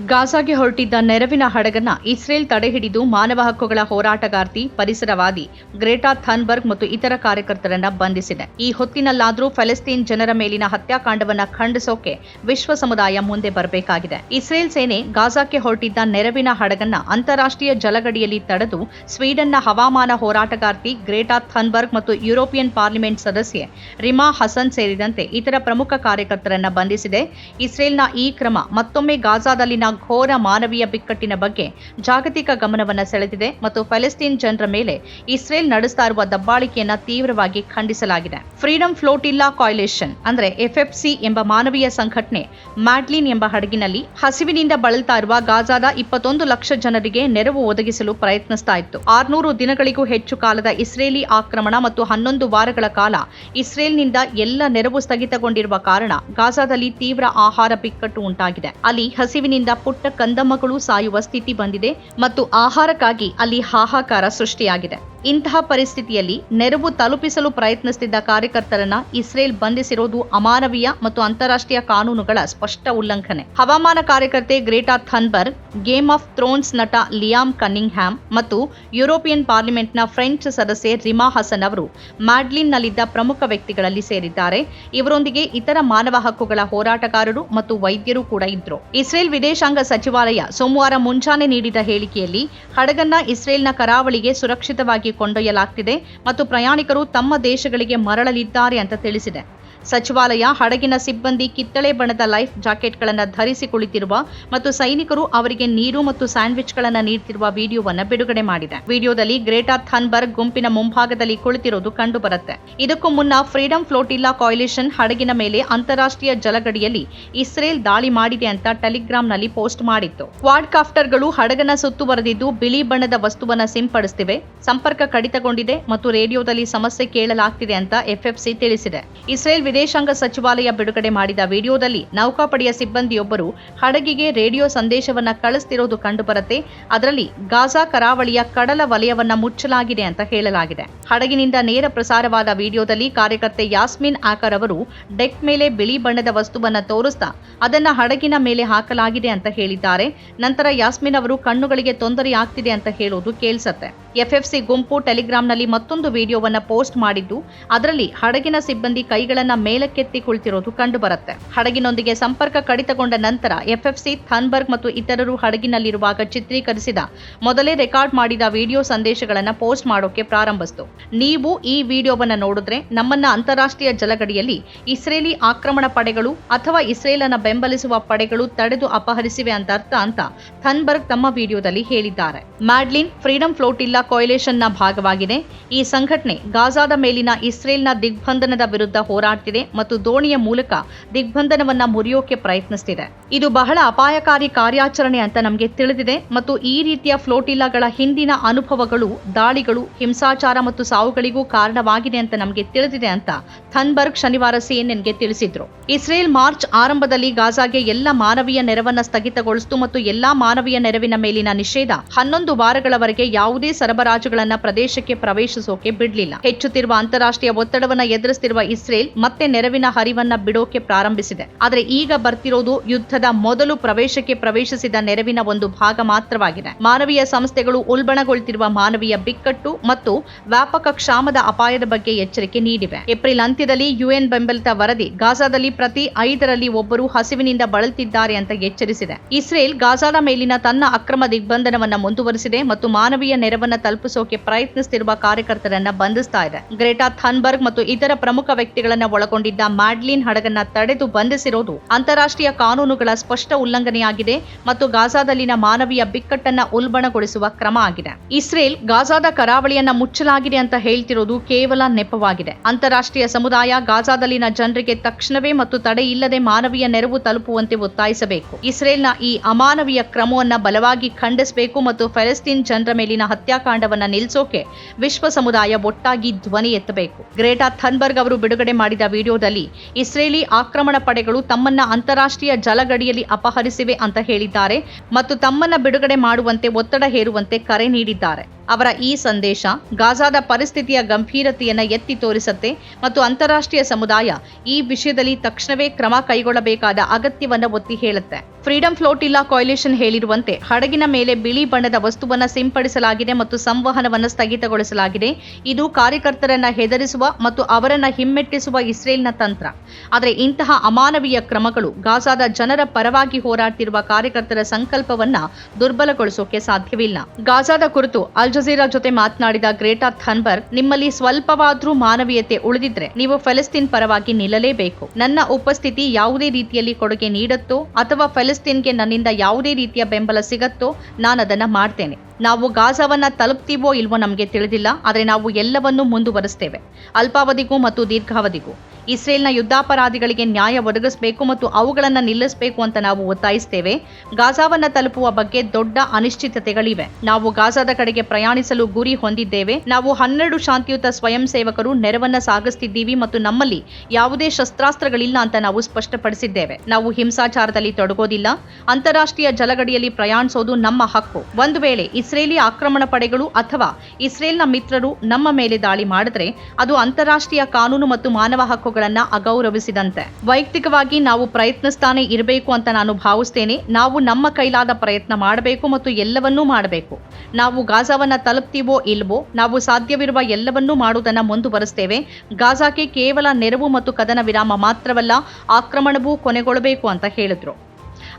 ಗಾಜಾಗೆ ಹೊರಟಿದ್ದ ನೆರವಿನ ಹಡಗನ್ನ ಇಸ್ರೇಲ್ ತಡೆಹಿಡಿದು ಮಾನವ ಹಕ್ಕುಗಳ ಹೋರಾಟಗಾರ್ತಿ, ಪರಿಸರವಾದಿ ಗ್ರೇಟಾ ಥನ್ಬರ್ಗ್ ಮತ್ತು ಇತರ ಕಾರ್ಯಕರ್ತರನ್ನ ಬಂಧಿಸಿದೆ. ಈ ಹೊತ್ತಿನಲ್ಲಾದರೂ ಫೆಲೆಸ್ತೀನ್ ಜನರ ಮೇಲಿನ ಹತ್ಯಾಕಾಂಡವನ್ನ ಖಂಡಿಸೋಕೆ ವಿಶ್ವ ಸಮುದಾಯ ಮುಂದೆ ಬರಬೇಕಾಗಿದೆ. ಇಸ್ರೇಲ್ ಸೇನೆ ಗಾಜಾಕ್ಕೆ ಹೊರಟಿದ್ದ ನೆರವಿನ ಹಡಗನ್ನ ಅಂತಾರಾಷ್ಟ್ರೀಯ ಜಲಗಡಿಯಲ್ಲಿ ತಡೆದು ಸ್ವೀಡನ್ನ ಹವಾಮಾನ ಹೋರಾಟಗಾರ್ತಿ ಗ್ರೇಟಾ ಥನ್ಬರ್ಗ್ ಮತ್ತು ಯುರೋಪಿಯನ್ ಪಾರ್ಲಿಮೆಂಟ್ ಸದಸ್ಯೆ ರಿಮಾ ಹಸನ್ ಸೇರಿದಂತೆ ಇತರ ಪ್ರಮುಖ ಕಾರ್ಯಕರ್ತರನ್ನ ಬಂಧಿಸಿದೆ. ಇಸ್ರೇಲ್ನ ಈ ಕ್ರಮ ಮತ್ತೊಮ್ಮೆ ಗಾಜಾದಲ್ಲಿನ ಘೋರ ಮಾನವೀಯ ಬಿಕ್ಕಟ್ಟಿನ ಬಗ್ಗೆ ಜಾಗತಿಕ ಗಮನವನ್ನು ಸೆಳೆದಿದೆ ಮತ್ತು ಫೆಲೆಸ್ತೀನ್ ಜನರ ಮೇಲೆ ಇಸ್ರೇಲ್ ನಡೆಸ್ತಾ ಇರುವ ದಬ್ಬಾಳಿಕೆಯನ್ನ ತೀವ್ರವಾಗಿ ಖಂಡಿಸಲಾಗಿದೆ. ಫ್ರೀಡಂ ಫ್ಲೋಟಿಲ್ಲಾ ಕಾಯ್ಲೇಷನ್ ಅಂದ್ರೆ ಎಫ್ಎಫ್ಸಿ ಎಂಬ ಮಾನವೀಯ ಸಂಘಟನೆ ಮ್ಯಾಡ್ಲಿನ್ ಎಂಬ ಹಡಗಿನಲ್ಲಿ ಹಸಿವಿನಿಂದ ಬಳಲ್ತಾ ಇರುವ ಗಾಜಾದ ಇಪ್ಪತ್ತೊಂದು ಲಕ್ಷ ಜನರಿಗೆ ನೆರವು ಒದಗಿಸಲು ಪ್ರಯತ್ನಿಸ್ತಾ ಇತ್ತು. ಆರ್ನೂರು ದಿನಗಳಿಗೂ ಹೆಚ್ಚು ಕಾಲದ ಇಸ್ರೇಲಿ ಆಕ್ರಮಣ ಮತ್ತು ಹನ್ನೊಂದು ವಾರಗಳ ಕಾಲ ಇಸ್ರೇಲ್ನಿಂದ ಎಲ್ಲ ನೆರವು ಸ್ಥಗಿತಗೊಂಡಿರುವ ಕಾರಣ ಗಾಜಾದಲ್ಲಿ ತೀವ್ರ ಆಹಾರ ಬಿಕ್ಕಟ್ಟು ಉಂಟಾಗಿದೆ. ಅಲ್ಲಿ ಹಸಿವಿನಿಂದ ಪುಟ್ಟ ಕಂದಮ್ಮಗಳು ಸಾಯುವ ಸ್ಥಿತಿ ಬಂದಿದೆ ಮತ್ತು ಆಹಾರಕ್ಕಾಗಿ ಅಲ್ಲಿ ಹಾಹಾಕಾರ ಸೃಷ್ಟಿಯಾಗಿದೆ. ಇಂತಹ ಪರಿಸ್ಥಿತಿಯಲ್ಲಿ ನೆರವು ತಲುಪಿಸಲು ಪ್ರಯತ್ನಿಸುತ್ತಿದ್ದ ಕಾರ್ಯಕರ್ತರನ್ನ ಇಸ್ರೇಲ್ ಬಂಧಿಸಿರೋದು ಅಮಾನವೀಯ ಮತ್ತು ಅಂತಾರಾಷ್ಟ್ರೀಯ ಕಾನೂನುಗಳ ಸ್ಪಷ್ಟ ಉಲ್ಲಂಘನೆ. ಹವಾಮಾನ ಕಾರ್ಯಕರ್ತೆ Greta Thunberg, Game of Thrones ನಟ ಲಿಯಾಮ್ ಕನ್ನಿಂಗ್ಹ್ಯಾಮ್ ಮತ್ತು ಯುರೋಪಿಯನ್ ಪಾರ್ಲಿಮೆಂಟ್ನ ಫ್ರೆಂಚ್ ಸದಸ್ಯೆ ರಿಮಾ ಹಸನ್ ಅವರು ಮ್ಯಾಡ್ಲಿನ್ನಲ್ಲಿದ್ದ ಪ್ರಮುಖ ವ್ಯಕ್ತಿಗಳಲ್ಲಿ ಸೇರಿದ್ದಾರೆ. ಇವರೊಂದಿಗೆ ಇತರ ಮಾನವ ಹಕ್ಕುಗಳ ಹೋರಾಟಗಾರರು ಮತ್ತು ವೈದ್ಯರು ಕೂಡ ಇದ್ರು. ಇಸ್ರೇಲ್ ವಿದೇಶಾಂಗ ಸಚಿವಾಲಯ ಸೋಮವಾರ ಮುಂಜಾನೆ ನೀಡಿದ ಹೇಳಿಕೆಯಲ್ಲಿ, ಹಡಗನ್ನ ಇಸ್ರೇಲ್ನ ಕರಾವಳಿಗೆ ಸುರಕ್ಷಿತವಾಗಿ ಕೊಂಡೊಯ್ಯಲಾಗ್ತಿದೆ ಮತ್ತು ಪ್ರಯಾಣಿಕರು ತಮ್ಮ ದೇಶಗಳಿಗೆ ಮರಳಲಿದ್ದಾರೆ ಅಂತ ತಿಳಿಸಿದೆ. ಸಚಿವಾಲಯ ಹಡಗಿನ ಸಿಬ್ಬಂದಿ ಕಿತ್ತಳೆ ಬಣ್ಣದ ಲೈಫ್ ಜಾಕೆಟ್ಗಳನ್ನು ಧರಿಸಿ ಕುಳಿತಿರುವ ಮತ್ತು ಸೈನಿಕರು ಅವರಿಗೆ ನೀರು ಮತ್ತು ಸ್ಯಾಂಡ್ವಿಚ್ಗಳನ್ನು ನೀಡುತ್ತಿರುವ ವಿಡಿಯೋವನ್ನು ಬಿಡುಗಡೆ ಮಾಡಿದೆ. ವಿಡಿಯೋದಲ್ಲಿ ಗ್ರೇಟಾ ಥನ್ಬರ್ಗ್ ಗುಂಪಿನ ಮುಂಭಾಗದಲ್ಲಿ ಕುಳಿತಿರೋದು ಕಂಡುಬರುತ್ತೆ. ಇದಕ್ಕೂ ಮುನ್ನ ಫ್ರೀಡಂ ಫ್ಲೋಟಿಲ್ಲಾ ಕಾಯಿಲೇಷನ್ ಹಡಗಿನ ಮೇಲೆ ಅಂತಾರಾಷ್ಟ್ರೀಯ ಜಲಗಡಿಯಲ್ಲಿ ಇಸ್ರೇಲ್ ದಾಳಿ ಮಾಡಿದೆ ಅಂತ ಟೆಲಿಗ್ರಾಂನಲ್ಲಿ ಪೋಸ್ಟ್ ಮಾಡಿತ್ತು. ಕ್ವಾಡ್ ಕಾಫ್ಟರ್ಗಳು ಹಡಗನ ಸುತ್ತುವರೆದಿದ್ದು ಬಿಳಿ ಬಣ್ಣದ ವಸ್ತುವನ್ನ ಸಿಂಪಡಿಸುತ್ತಿವೆ ಸಂಪರ್ಕ ಕಡಿತಗೊಂಡಿದೆ ಮತ್ತು ರೇಡಿಯೋದಲ್ಲಿ ಸಮಸ್ಯೆ ಕೇಳಲಾಗ್ತಿದೆ ಅಂತ ಎಫ್ಎಫ್ಸಿ ತಿಳಿಸಿದೆ. ಇಸ್ರೇಲ್ ವಿದೇಶಾಂಗ ಸಚಿವಾಲಯ ಬಿಡುಗಡೆ ಮಾಡಿದ ವಿಡಿಯೋದಲ್ಲಿ ನೌಕಾಪಡೆಯ ಸಿಬ್ಬಂದಿಯೊಬ್ಬರು ಹಡಗಿಗೆ ರೇಡಿಯೋ ಸಂದೇಶವನ್ನ ಕಳಿಸ್ತಿರೋದು ಕಂಡುಬರುತ್ತೆ. ಅದರಲ್ಲಿ ಗಾಜಾ ಕರಾವಳಿಯ ಕಡಲ ವಲಯವನ್ನ ಮುಚ್ಚಲಾಗಿದೆ ಅಂತ ಹೇಳಲಾಗಿದೆ. ಹಡಗಿನಿಂದ ನೇರ ಪ್ರಸಾರವಾದ ವಿಡಿಯೋದಲ್ಲಿ ಕಾರ್ಯಕರ್ತೆ ಯಾಸ್ಮಿನ್ ಆಕರ್ ಅವರು ಡೆಕ್ ಮೇಲೆ ಬಿಳಿ ಬಣ್ಣದ ವಸ್ತುವನ್ನ ತೋರಿಸ್ತಾ ಅದನ್ನ ಹಡಗಿನ ಮೇಲೆ ಹಾಕಲಾಗಿದೆ ಅಂತ ಹೇಳಿದ್ದಾರೆ. ನಂತರ ಯಾಸ್ಮಿನ್ ಅವರು ಕಣ್ಣುಗಳಿಗೆ ತೊಂದರೆಯಾಗ್ತಿದೆ ಅಂತ ಹೇಳೋದು ಕೇಳಿಸತ್ತೆ. ಎಫ್ಎಫ್ಸಿ ಗುಂಪು ಟೆಲಿಗ್ರಾಂನಲ್ಲಿ ಮತ್ತೊಂದು ವಿಡಿಯೋವನ್ನ ಪೋಸ್ಟ್ ಮಾಡಿದ್ದು, ಅದರಲ್ಲಿ ಹಡಗಿನ ಸಿಬ್ಬಂದಿ ಕೈಗಳನ್ನು ಮೇಲಕ್ಕೆತ್ತಿ ಕುಳಿತಿರೋದು ಕಂಡುಬರುತ್ತೆ. ಹಡಗಿನೊಂದಿಗೆ ಸಂಪರ್ಕ ಕಡಿತಗೊಂಡ ನಂತರ ಎಫ್ಎಫ್ಸಿ, ಥನ್ಬರ್ಗ್ ಮತ್ತು ಇತರರು ಹಡಗಿನಲ್ಲಿರುವಾಗ ಚಿತ್ರೀಕರಿಸಿದ ಮೊದಲೇ ರೆಕಾರ್ಡ್ ಮಾಡಿದ ವಿಡಿಯೋ ಸಂದೇಶಗಳನ್ನು ಪೋಸ್ಟ್ ಮಾಡೋಕೆ ಪ್ರಾರಂಭಿಸಿತು. ನೀವು ಈ ವಿಡಿಯೋವನ್ನ ನೋಡಿದ್ರೆ ನಮ್ಮನ್ನ ಅಂತಾರಾಷ್ಟ್ರೀಯ ಜಲಗಡಿಯಲ್ಲಿ ಇಸ್ರೇಲಿ ಆಕ್ರಮಣ ಪಡೆಗಳು ಅಥವಾ ಇಸ್ರೇಲನ್ನ ಬೆಂಬಲಿಸುವ ಪಡೆಗಳು ತಡೆದು ಅಪಹರಿಸಿವೆ ಅಂತ ಅರ್ಥ ಅಂತ ಥನ್ಬರ್ಗ್ ತಮ್ಮ ವಿಡಿಯೋದಲ್ಲಿ ಹೇಳಿದ್ದಾರೆ. ಮ್ಯಾಡ್ಲಿನ್, ಫ್ರೀಡಂ ಫ್ಲೋಟಿಲ್ಲಾ ಕೊಯ್ಲೇಷನ್ನ ಭಾಗವಾಗಿದೆ. ಈ ಸಂಘಟನೆ ಗಾಜಾದ ಮೇಲಿನ ಇಸ್ರೇಲ್ನ ದಿಗ್ಬಂಧನದ ವಿರುದ್ಧ ಹೋರಾಡ್ತಿದೆ ಮತ್ತು ದೋಣಿಯ ಮೂಲಕ ದಿಗ್ಬಂಧನವನ್ನ ಮುರಿಯೋಕೆ ಪ್ರಯತ್ನಿಸ್ತಿದೆ. ಇದು ಬಹಳ ಅಪಾಯಕಾರಿ ಕಾರ್ಯಾಚರಣೆ ಅಂತ ನಮಗೆ ತಿಳಿದಿದೆ ಮತ್ತು ಈ ರೀತಿಯ ಫ್ಲೋಟಿಲಾಗಳ ಹಿಂದಿನ ಅನುಭವಗಳು, ದಾಳಿಗಳು, ಹಿಂಸಾಚಾರ ಮತ್ತು ಸಾವುಗಳಿಗೂ ಕಾರಣವಾಗಿದೆ ಅಂತ ನಮಗೆ ತಿಳಿದಿದೆ ಅಂತ ಥನ್ಬರ್ಗ್ ಶನಿವಾರ ಸಿಎನ್ಎನ್ಗೆ ತಿಳಿಸಿದ್ರು. ಇಸ್ರೇಲ್ ಮಾರ್ಚ್ ಆರಂಭದಲ್ಲಿ ಗಾಜಾಗೆ ಎಲ್ಲ ಮಾನವೀಯ ನೆರವನ್ನ ಸ್ಥಗಿತಗೊಳಿಸಿತು ಮತ್ತು ಎಲ್ಲಾ ಮಾನವೀಯ ನೆರವಿನ ಮೇಲಿನ ನಿಷೇಧ ಹನ್ನೊಂದು ವಾರಗಳವರೆಗೆ ಯಾವುದೇ ಸರಬರಾಜುಗಳನ್ನ ಪ್ರದೇಶಕ್ಕೆ ಪ್ರವೇಶಿಸೋಕೆ ಬಿಡಲಿಲ್ಲ. ಹೆಚ್ಚುತ್ತಿರುವ ಅಂತಾರಾಷ್ಟ್ರೀಯ ಒತ್ತಡವನ್ನ ಎದುರಿಸುತ್ತಿರುವ ಇಸ್ರೇಲ್ ಮತ್ತೆ ನೆರವಿನ ಹರಿವನ್ನ ಬಿಡೋಕೆ ಪ್ರಾರಂಭಿಸಿದೆ. ಆದರೆ ಈಗ ಬರ್ತಿರೋದು ಯುದ್ಧದ ಮೊದಲು ಪ್ರವೇಶಕ್ಕೆ ಪ್ರವೇಶಿಸಿದ ನೆರವಿನ ಒಂದು ಭಾಗ ಮಾತ್ರವಾಗಿದೆ. ಮಾನವೀಯ ಸಂಸ್ಥೆಗಳು ಉಲ್ಬಣಗೊಳ್ತಿರುವ ಮಾನವೀಯ ಬಿಕ್ಕಟ್ಟು ಮತ್ತು ವ್ಯಾಪಕ ಕ್ಷಾಮದ ಅಪಾಯದ ಬಗ್ಗೆ ಎಚ್ಚರಿಕೆ ನೀಡಿವೆ. ಏಪ್ರಿಲ್ ಅಂತ್ಯದಲ್ಲಿ ಯುಎನ್ ಬೆಂಬಲಿತ ವರದಿ ಗಾಜಾದಲ್ಲಿ ಪ್ರತಿ ಐದರಲ್ಲಿ ಒಬ್ಬರು ಹಸಿವಿನಿಂದ ಬಳಲ್ತಿದ್ದಾರೆ ಅಂತ ಎಚ್ಚರಿಸಿದೆ. ಇಸ್ರೇಲ್ ಗಾಜಾದ ಮೇಲಿನ ತನ್ನ ಅಕ್ರಮ ದಿಗ್ಬಂಧನವನ್ನು ಮುಂದುವರಿಸಿದೆ ಮತ್ತು ಮಾನವೀಯ ನೆರವನ್ನ ತಲುಪಿಸೋಕೆ ಪ್ರಯತ್ನಿಸುತ್ತಿರುವ ಕಾರ್ಯಕರ್ತರನ್ನ ಬಂಧಿಸ್ತಾ ಇದೆ. ಗ್ರೇಟಾ ಥನ್ಬರ್ಗ್ ಮತ್ತು ಇತರ ಪ್ರಮುಖ ವ್ಯಕ್ತಿಗಳನ್ನ ಒಳಗೊಂಡಿದ್ದ ಮ್ಯಾಡ್ಲಿನ್ ಹಡಗನ್ನ ತಡೆದು ಬಂಧಿಸಿರೋದು ಅಂತಾರಾಷ್ಟ್ರೀಯ ಕಾನೂನುಗಳ ಸ್ಪಷ್ಟ ಉಲ್ಲಂಘನೆಯಾಗಿದೆ ಮತ್ತು ಗಾಜಾದಲ್ಲಿನ ಮಾನವೀಯ ಬಿಕ್ಕಟ್ಟನ್ನ ಉಲ್ಬಣಗೊಳಿಸುವ ಕ್ರಮ ಆಗಿದೆ. ಇಸ್ರೇಲ್ ಗಾಜಾದ ಕರಾವಳಿಯನ್ನ ಮುಚ್ಚಲಾಗಿದೆ ಅಂತ ಹೇಳ್ತಿರೋದು ಕೇವಲ ನೆಪವಾಗಿದೆ. ಅಂತಾರಾಷ್ಟ್ರೀಯ ಸಮುದಾಯ ಗಾಜಾದಲ್ಲಿನ ಜನರಿಗೆ ತಕ್ಷಣವೇ ಮತ್ತು ತಡೆ ಇಲ್ಲದೆ ಮಾನವೀಯ ನೆರವು ತಲುಪುವಂತೆ ಒತ್ತಾಯಿಸಬೇಕು. ಇಸ್ರೇಲ್ನ ಈ ಅಮಾನವೀಯ ಕ್ರಮವನ್ನ ಬಲವಾಗಿ ಖಂಡಿಸಬೇಕು ಮತ್ತು ಫೆಲೆಸ್ತೀನ್ ಜನರ ಮೇಲಿನ ಹತ್ಯಾಕಾಂಡವನ್ನ ನಿಲ್ಲಿಸೋಕೆ ವಿಶ್ವ ಸಮುದಾಯ ಒಟ್ಟಾಗಿ ಧ್ವನಿ ಎತ್ತಬೇಕು. ಗ್ರೇಟಾ ಥನ್ಬರ್ಗ್ ಅವರು ಬಿಡುಗಡೆ ಮಾಡಿದ ವಿಡಿಯೋದಲ್ಲಿ ಇಸ್ರೇಲಿ ಆಕ್ರಮಣ ಪಡೆಗಳು ತಮ್ಮನ್ನ ಅಂತಾರಾಷ್ಟ್ರೀಯ ಜಲಗಡಿಯಲ್ಲಿ ಅಪಹರಿಸಿವೆ ಅಂತ ಹೇಳಿದ್ದಾರೆ ಮತ್ತು ತಮ್ಮನ್ನ ಬಿಡುಗಡೆ ಮಾಡುವಂತೆ ಒತ್ತಡ ಹೇರುವಂತೆ ಕರೆ ನೀಡಿದ್ದಾರೆ. ಅವರ ಈ ಸಂದೇಶ ಗಾಜಾದ ಪರಿಸ್ಥಿತಿಯ ಗಂಭೀರತೆಯನ್ನು ಎತ್ತಿ ತೋರಿಸುತ್ತೆ ಮತ್ತು ಅಂತಾರಾಷ್ಟ್ರೀಯ ಸಮುದಾಯ ಈ ವಿಷಯದಲ್ಲಿ ತಕ್ಷಣವೇ ಕ್ರಮ ಕೈಗೊಳ್ಳಬೇಕಾದ ಅಗತ್ಯವನ್ನು ಒತ್ತಿ ಹೇಳುತ್ತೆ. ಫ್ರೀಡಂ ಫ್ಲೋಟಿಲ್ಲಾ ಕಾಯಿಲೇಷನ್ ಹೇಳಿರುವಂತೆ ಹಡಗಿನ ಮೇಲೆ ಬಿಳಿ ಬಣ್ಣದ ವಸ್ತುವನ್ನು ಸಿಂಪಡಿಸಲಾಗಿದೆ ಮತ್ತು ಸಂವಹನವನ್ನು ಸ್ಥಗಿತಗೊಳಿಸಲಾಗಿದೆ. ಇದು ಕಾರ್ಯಕರ್ತರನ್ನ ಹೆದರಿಸುವ ಮತ್ತು ಅವರನ್ನ ಹಿಮ್ಮೆಟ್ಟಿಸುವ ಇಸ್ರೇಲ್ನ ತಂತ್ರ. ಆದರೆ ಇಂತಹ ಅಮಾನವೀಯ ಕ್ರಮಗಳು ಗಾಜಾದ ಜನರ ಪರವಾಗಿ ಹೋರಾಡ್ತಿರುವ ಕಾರ್ಯಕರ್ತರ ಸಂಕಲ್ಪವನ್ನ ದುರ್ಬಲಗೊಳಿಸೋಕೆ ಸಾಧ್ಯವಿಲ್ಲ. ಗಾಜಾದ ಕುರಿತು ಅಲ್ ಜಜೀರಾ ಜೊತೆ ಮಾತನಾಡಿದ ಗ್ರೇಟಾ ಥನ್ಬರ್ಗ್, ನಿಮ್ಮಲ್ಲಿ ಸ್ವಲ್ಪವಾದ್ರೂ ಮಾನವೀಯತೆ ಉಳಿದಿದ್ರೆ ನೀವು ಫೆಲೆಸ್ತೀನ್ ಪರವಾಗಿ ನಿಲ್ಲಲೇಬೇಕು. ನನ್ನ ಉಪಸ್ಥಿತಿ ಯಾವುದೇ ರೀತಿಯಲ್ಲಿ ಕೊಡುಗೆ ನೀಡುತ್ತೋ ಅಥವಾ ಫೆಲೆಸ್ತೀನ್ಗೆ ನನ್ನಿಂದ ಯಾವುದೇ ರೀತಿಯ ಬೆಂಬಲ ಸಿಗತ್ತೋ ನಾನು ಅದನ್ನ ಮಾಡ್ತೇನೆ. ನಾವು ಗಾಜಾವನ್ನ ತಲುಪ್ತೀವೋ ಇಲ್ವೋ ನಮಗೆ ತಿಳಿದಿಲ್ಲ, ಆದರೆ ನಾವು ಎಲ್ಲವನ್ನೂ ಮುಂದುವರಿಸ್ತೇವೆ. ಅಲ್ಪಾವಧಿಗೂ ಮತ್ತು ದೀರ್ಘಾವಧಿಗೂ. ಇಸ್ರೇಲ್ನ ಯುದ್ಧಾಪರಾಧಿಗಳಿಗೆ ನ್ಯಾಯ ಒದಗಿಸಬೇಕು ಮತ್ತು ಅವುಗಳನ್ನು ನಿಲ್ಲಿಸಬೇಕು ಅಂತ ನಾವು ಒತ್ತಾಯಿಸ್ತೇವೆ. ಗಾಜಾವನ್ನ ತಲುಪುವ ಬಗ್ಗೆ ದೊಡ್ಡ ಅನಿಶ್ಚಿತತೆಗಳಿವೆ. ನಾವು ಗಾಜಾದ ಕಡೆಗೆ ಪ್ರಯಾಣಿಸಲು ಗುರಿ ಹೊಂದಿದ್ದೇವೆ. ನಾವು ಹನ್ನೆರಡು ಶಾಂತಿಯುತ ಸ್ವಯಂ ಸೇವಕರು ನೆರವನ್ನ ಸಾಗಿಸ್ತಿದ್ದೀವಿ ಮತ್ತು ನಮ್ಮಲ್ಲಿ ಯಾವುದೇ ಶಸ್ತ್ರಾಸ್ತ್ರಗಳಿಲ್ಲ ಅಂತ ನಾವು ಸ್ಪಷ್ಟಪಡಿಸಿದ್ದೇವೆ. ನಾವು ಹಿಂಸಾಚಾರದಲ್ಲಿ ತೊಡಗೋದಿಲ್ಲ. ಅಂತಾರಾಷ್ಟ್ರೀಯ ಜಲಗಡಿಯಲ್ಲಿ ಪ್ರಯಾಣಿಸೋದು ನಮ್ಮ ಹಕ್ಕು. ಒಂದು ವೇಳೆ ಇಸ್ರೇಲಿ ಆಕ್ರಮಣ ಪಡೆಗಳು ಅಥವಾ ಇಸ್ರೇಲ್ನ ಮಿತ್ರರು ನಮ್ಮ ಮೇಲೆ ದಾಳಿ ಮಾಡಿದ್ರೆ ಅದು ಅಂತಾರಾಷ್ಟ್ರೀಯ ಕಾನೂನು ಮತ್ತು ಮಾನವ ಹಕ್ಕುಗಳನ್ನ ಅಗೌರವಿಸಿದಂತೆ. ವೈಯಕ್ತಿಕವಾಗಿ ನಾವು ಪ್ರಯತ್ನಿಸ್ತಾನೆ ಇರಬೇಕು ಅಂತ ನಾನು ಭಾವಿಸ್ತೇನೆ. ನಾವು ನಮ್ಮ ಕೈಲಾದ ಪ್ರಯತ್ನ ಮಾಡಬೇಕು ಮತ್ತು ಎಲ್ಲವನ್ನೂ ಮಾಡಬೇಕು. ನಾವು ಗಾಜಾವನ್ನ ತಲುಪ್ತೀವೋ ಇಲ್ವೋ, ನಾವು ಸಾಧ್ಯವಿರುವ ಎಲ್ಲವನ್ನೂ ಮಾಡುವುದನ್ನು ಮುಂದುವರಿಸ್ತೇವೆ. ಗಾಜಾಕ್ಕೆ ಕೇವಲ ನೆರವು ಮತ್ತು ಕದನ ವಿರಾಮ ಮಾತ್ರವಲ್ಲ, ಆಕ್ರಮಣವೂ ಕೊನೆಗೊಳ್ಳಬೇಕು ಅಂತ ಹೇಳಿದ್ರು.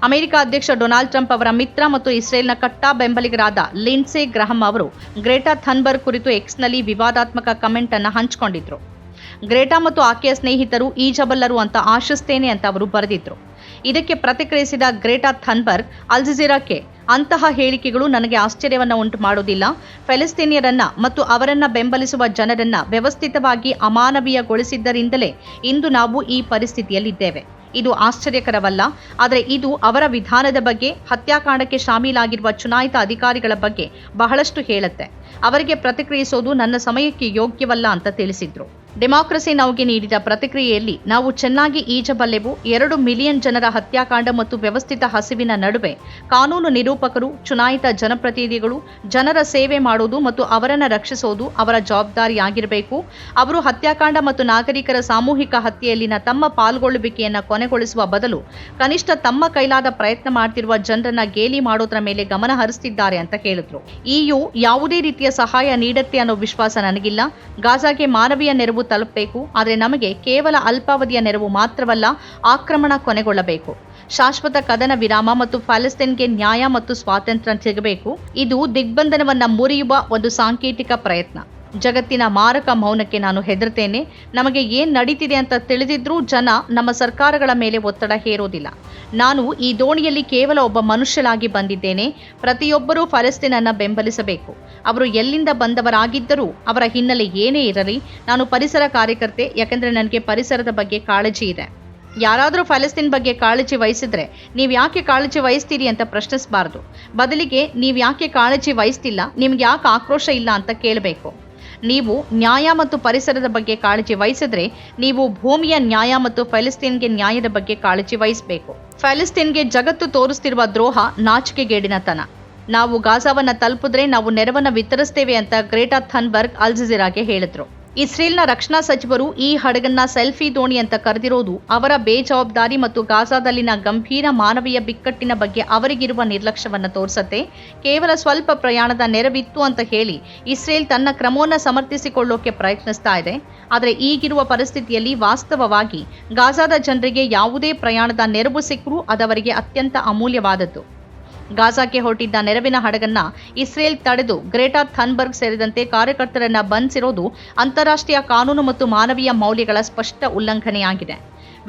ಅಮೆರಿಕ ಅಧ್ಯಕ್ಷ ಡೊನಾಲ್ಡ್ ಟ್ರಂಪ್ ಅವರ ಮಿತ್ರ ಮತ್ತು ಇಸ್ರೇಲ್ನ ಕಟ್ಟಾ ಬೆಂಬಲಿಗರಾದ ಲಿನ್ಸೆ ಗ್ರಹಂ ಅವರು ಗ್ರೇಟಾ ಥನ್ಬರ್ಗ್ ಕುರಿತು ಎಕ್ಸ್ನಲ್ಲಿ ವಿವಾದಾತ್ಮಕ ಕಮೆಂಟ್ ಅನ್ನು ಹಂಚಿಕೊಂಡಿದ್ರು. ಗ್ರೇಟಾ ಮತ್ತು ಆಕೆಯ ಸ್ನೇಹಿತರು ಈಜಬಲ್ಲರು ಅಂತ ಆಶಿಸ್ತೇನೆ ಅಂತ ಅವರು ಬರೆದಿದ್ರು. ಇದಕ್ಕೆ ಪ್ರತಿಕ್ರಿಯಿಸಿದ ಗ್ರೇಟಾ ಥನ್ಬರ್ಗ್, ಅಲ್ ಜಜೀರಾಕ್ಕೆ ಅಂತಹ ಹೇಳಿಕೆಗಳು ನನಗೆ ಆಶ್ಚರ್ಯವನ್ನು ಉಂಟು ಮಾಡುವುದಿಲ್ಲ ಫೆಲಿಸ್ತೀನಿಯರನ್ನ ಮತ್ತು ಅವರನ್ನ ಬೆಂಬಲಿಸುವ ಜನರನ್ನ ವ್ಯವಸ್ಥಿತವಾಗಿ ಅಮಾನವೀಯಗೊಳಿಸಿದ್ದರಿಂದಲೇ ಇಂದು ನಾವು ಈ ಪರಿಸ್ಥಿತಿಯಲ್ಲಿದ್ದೇವೆ. ಇದು ಆಶ್ಚರ್ಯಕರವಲ್ಲ. ಆದರೆ ಇದು ಅವರ ವಿಧಾನದ ಬಗ್ಗೆ, ಹತ್ಯಾಕಾಂಡಕ್ಕೆ ಶಾಮೀಲಾಗಿರುವ ಚುನಾಯಿತ ಅಧಿಕಾರಿಗಳ ಬಗ್ಗೆ ಬಹಳಷ್ಟು ಹೇಳುತ್ತೆ. ಅವರಿಗೆ ಪ್ರತಿಕ್ರಿಯಿಸೋದು ನನ್ನ ಸಮಯಕ್ಕೆ ಯೋಗ್ಯವಲ್ಲ ಅಂತ ತಿಳಿಸಿದ್ರು. ಡೆಮಾಕ್ರಸಿ ನೌಗೆ ನೀಡಿದ ಪ್ರತಿಕ್ರಿಯೆಯಲ್ಲಿ ನಾವು ಚೆನ್ನಾಗಿ ಈಜಬಲ್ಲೆವು. ಎರಡು ಮಿಲಿಯನ್ ಜನರ ಹತ್ಯಾಕಾಂಡ ಮತ್ತು ವ್ಯವಸ್ಥಿತ ಹಸಿವಿನ ನಡುವೆ ಕಾನೂನು ನಿರೂಪಕರು, ಚುನಾಯಿತ ಜನಪ್ರತಿನಿಧಿಗಳು, ಜನರ ಸೇವೆ ಮಾಡುವುದು ಮತ್ತು ಅವರನ್ನು ರಕ್ಷಿಸೋದು ಅವರ ಜವಾಬ್ದಾರಿಯಾಗಿರಬೇಕು. ಅವರು ಹತ್ಯಾಕಾಂಡ ಮತ್ತು ನಾಗರಿಕರ ಸಾಮೂಹಿಕ ಹತ್ಯೆಯಲ್ಲಿನ ತಮ್ಮ ಪಾಲ್ಗೊಳ್ಳುವಿಕೆಯನ್ನು ಕೊನೆಗೊಳಿಸುವ ಬದಲು ಕನಿಷ್ಠ ತಮ್ಮ ಕೈಲಾದ ಪ್ರಯತ್ನ ಮಾಡ್ತಿರುವ ಜನರನ್ನ ಗೇಲಿ ಮಾಡೋದ್ರ ಮೇಲೆ ಗಮನ ಹರಿಸ್ತಿದ್ದಾರೆ ಅಂತ ಹೇಳಿದ್ರು ಇಯು ಯಾವುದೇ ರೀತಿಯ ಸಹಾಯ ನೀಡುತ್ತೆ ಅನ್ನೋ ವಿಶ್ವಾಸ ನನಗಿಲ್ಲ. ಗಾಜಾಗೆ ಮಾನವೀಯ ನೆರವು ತಲುಪಬೇಕು. ಆದರೆ ನಮಗೆ ಕೇವಲ ಅಲ್ಪಾವಧಿಯ ನೆರವು ಮಾತ್ರವಲ್ಲ ಆಕ್ರಮಣ ಕೊನೆಗೊಳ್ಳಬೇಕು. ಶಾಶ್ವತ ಕದನ ವಿರಾಮ ಮತ್ತು ಪ್ಯಾಲೆಸ್ತೇನ್ಗೆ ನ್ಯಾಯ ಮತ್ತು ಸ್ವಾತಂತ್ರ್ಯ ಸಿಗಬೇಕು. ಇದು ದಿಗ್ಬಂಧನವನ್ನ ಮುರಿಯುವ ಒಂದು ಸಾಂಕೇತಿಕ ಪ್ರಯತ್ನ. ಜಗತ್ತಿನ ಮಾರಕ ಮೌನಕ್ಕೆ ನಾನು ಹೆದರ್ತೇನೆ. ನಮಗೆ ಏನ್ ನಡೀತಿದೆ ಅಂತ ತಿಳಿದಿದ್ರೂ ಜನ ನಮ್ಮ ಸರ್ಕಾರಗಳ ಮೇಲೆ ಒತ್ತಡ ಹೇರೋದಿಲ್ಲ. ನಾನು ಈ ದೋಣಿಯಲ್ಲಿ ಕೇವಲ ಒಬ್ಬ ಮನುಷ್ಯನಾಗಿ ಬಂದಿದ್ದೇನೆ. ಪ್ರತಿಯೊಬ್ಬರೂ ಫಲಸ್ತೀನನ್ನ ಬೆಂಬಲಿಸಬೇಕು. ಅವರು ಎಲ್ಲಿಂದ ಬಂದವರಾಗಿದ್ದರೂ ಅವರ ಹಿನ್ನೆಲೆ ಏನೇ ಇರಲಿ, ನಾನು ಪರಿಸರ ಕಾರ್ಯಕರ್ತೆ, ಯಾಕೆಂದ್ರೆ ನನಗೆ ಪರಿಸರದ ಬಗ್ಗೆ ಕಾಳಜಿ ಇದೆ. ಯಾರಾದರೂ ಫಲಸ್ತೀನ್ ಬಗ್ಗೆ ಕಾಳಜಿ ವಹಿಸಿದ್ರೆ ನೀವು ಯಾಕೆ ಕಾಳಜಿ ವಹಿಸ್ತೀರಿ ಅಂತ ಪ್ರಶ್ನಿಸಬಾರ್ದು. ಬದಲಿಗೆ ನೀವು ಯಾಕೆ ಕಾಳಜಿ ವಹಿಸ್ತಿಲ್ಲ, ನಿಮ್ಗೆ ಯಾಕೆ ಆಕ್ರೋಶ ಇಲ್ಲ ಅಂತ ಕೇಳಬೇಕು. ನೀವು ನ್ಯಾಯ ಮತ್ತು ಪರಿಸರದ ಬಗ್ಗೆ ಕಾಳಜಿ ವಹಿಸಿದ್ರೆ ನೀವು ಭೂಮಿಯ ನ್ಯಾಯ ಮತ್ತು ಫೆಲಿಸ್ತೀನ್ಗೆ ನ್ಯಾಯದ ಬಗ್ಗೆ ಕಾಳಜಿ ವಹಿಸಬೇಕು. ಫೆಲಿಸ್ತೀನ್ಗೆ ಜಗತ್ತು ತೋರಿಸ್ತಿರುವ ದ್ರೋಹ ನಾಚಿಕೆಗೇಡಿನತನ ನಾವು ಗಾಜಾವನ್ನು ತಲುಪಿದ್ರೆ ನಾವು ನೆರವನ್ನು ವಿತರಿಸ್ತೇವೆ ಅಂತ ಗ್ರೇಟಾ ಥನ್ಬರ್ಗ್ ಅಲ್ ಜಜೀರಾಗೆ ಹೇಳಿದ್ರು. ಇಸ್ರೇಲ್ನ ರಕ್ಷಣಾ ಸಚಿವರು ಈ ಹಡಗನ್ನ ಸೆಲ್ಫಿ ದೋಣಿ ಅಂತ ಕರೆದಿರೋದು ಅವರ ಬೇಜವಾಬ್ದಾರಿ ಮತ್ತು ಗಾಜಾದಲ್ಲಿನ ಗಂಭೀರ ಮಾನವೀಯ ಬಿಕ್ಕಟ್ಟಿನ ಬಗ್ಗೆ ಅವರಿಗಿರುವ ನಿರ್ಲಕ್ಷ್ಯವನ್ನು ತೋರಿಸತ್ತೆ. ಕೇವಲ ಸ್ವಲ್ಪ ಪ್ರಯಾಣದ ನೆರವಿತ್ತು ಅಂತ ಹೇಳಿ ಇಸ್ರೇಲ್ ತನ್ನ ಕ್ರಮವನ್ನು ಸಮರ್ಥಿಸಿಕೊಳ್ಳೋಕೆ ಪ್ರಯತ್ನಿಸ್ತಾ ಇದೆ. ಆದರೆ ಈಗಿರುವ ಪರಿಸ್ಥಿತಿಯಲ್ಲಿ ವಾಸ್ತವವಾಗಿ ಗಾಜಾದ ಜನರಿಗೆ ಯಾವುದೇ ಪ್ರಯಾಣದ ನೆರವು ಸಿಕ್ಕರೂ ಅದವರಿಗೆ ಅತ್ಯಂತ ಅಮೂಲ್ಯವಾದದ್ದು. ಗಾಜಾಕ್ಕೆ ಹೊರಟಿದ್ದ ನೆರವಿನ ಹಡಗನ್ನ ಇಸ್ರೇಲ್ ತಡೆದು ಗ್ರೇಟಾ ಥನ್ಬರ್ಗ್ ಸೇರಿದಂತೆ ಕಾರ್ಯಕರ್ತರನ್ನ ಬಂಧಿಸಿರೋದು ಅಂತಾರಾಷ್ಟ್ರೀಯ ಕಾನೂನು ಮತ್ತು ಮಾನವೀಯ ಮೌಲ್ಯಗಳ ಸ್ಪಷ್ಟ ಉಲ್ಲಂಘನೆಯಾಗಿದೆ.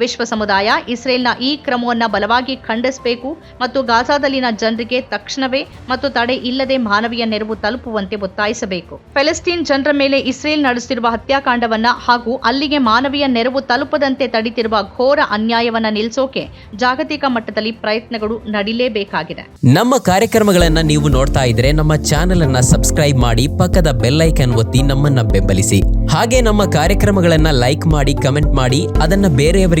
ವಿಶ್ವ ಸಮುದಾಯ ಇಸ್ರೇಲ್ನ ಈ ಕ್ರಮವನ್ನು ಬಲವಾಗಿ ಖಂಡಿಸಬೇಕು ಮತ್ತು ಗಾಜಾದಲ್ಲಿನ ಜನರಿಗೆ ತಕ್ಷಣವೇ ಮತ್ತು ತಡೆ ಇಲ್ಲದೆ ಮಾನವೀಯ ನೆರವು ತಲುಪುವಂತೆ ಒತ್ತಾಯಿಸಬೇಕು. ಫೆಲೆಸ್ತೀನ್ ಜನರ ಮೇಲೆ ಇಸ್ರೇಲ್ ನಡೆಸುತ್ತಿರುವ ಹತ್ಯಾಕಾಂಡವನ್ನ ಹಾಗೂ ಅಲ್ಲಿಗೆ ಮಾನವೀಯ ನೆರವು ತಲುಪದಂತೆ ತಡಿತಿರುವ ಘೋರ ಅನ್ಯಾಯವನ್ನ ನಿಲ್ಲಿಸೋಕೆ ಜಾಗತಿಕ ಮಟ್ಟದಲ್ಲಿ ಪ್ರಯತ್ನಗಳು ನಡಿಲೇಬೇಕಾಗಿದೆ. ನಮ್ಮ ಕಾರ್ಯಕ್ರಮಗಳನ್ನ ನೀವು ನೋಡ್ತಾ ಇದ್ರೆ ನಮ್ಮ ಚಾನೆಲ್ ಅನ್ನ ಸಬ್ಸ್ಕ್ರೈಬ್ ಮಾಡಿ ಪಕ್ಕದ ಬೆಲ್ ಐಕನ್ ಒತ್ತಿ ನಮ್ಮನ್ನ ಬೆಂಬಲಿಸಿ. ಹಾಗೆ ನಮ್ಮ ಕಾರ್ಯಕ್ರಮಗಳನ್ನ ಲೈಕ್ ಮಾಡಿ, ಕಮೆಂಟ್ ಮಾಡಿ, ಅದನ್ನ ಬೇರೆಯವರಿಗೂ